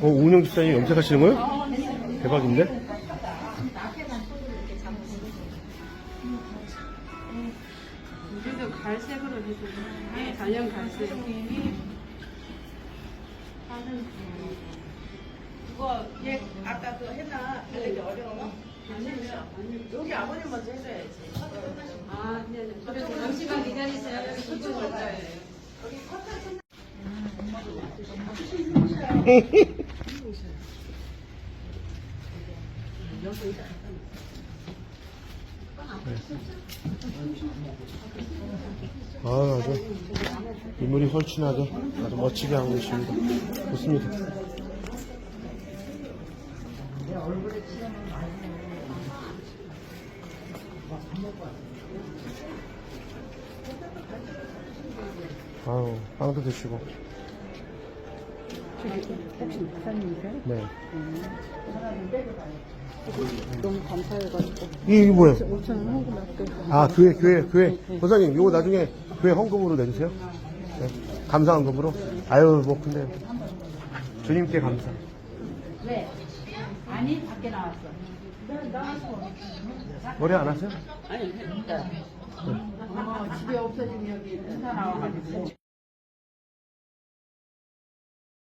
어, 운영 집사님 염색하시는 거예요? 대박인데? 우리도 갈색으로 해주네. 자연 갈색. 그거 얘 아까 그 했나? 되게 어려워? 여기 아버님 먼저 해줘야지. 아, 네, 네. 그래서 잠시만 기다리세요. 여기 소주 올 거예요. 아, 아주 인물이 헐친하게 아주 멋지게 하고 계십니다. 좋습니다. 아우, 빵도 드시고. 혹시 목사님이세요? 네. 너무 감사해가지고. 이, 이게 뭐예요? 5천 원 헌금 할게요. 아, 교회, 교회, 교회. 권사님, 이거 나중에 교회 헌금으로 내주세요. 네. 감사 헌금으로. 아유, 뭐, 근데. 주님께 감사. 왜? 아니 밖에 나왔어. 머리 안 하세요? 아니, 어, 집에 없어지면 여기 회사 나와가지고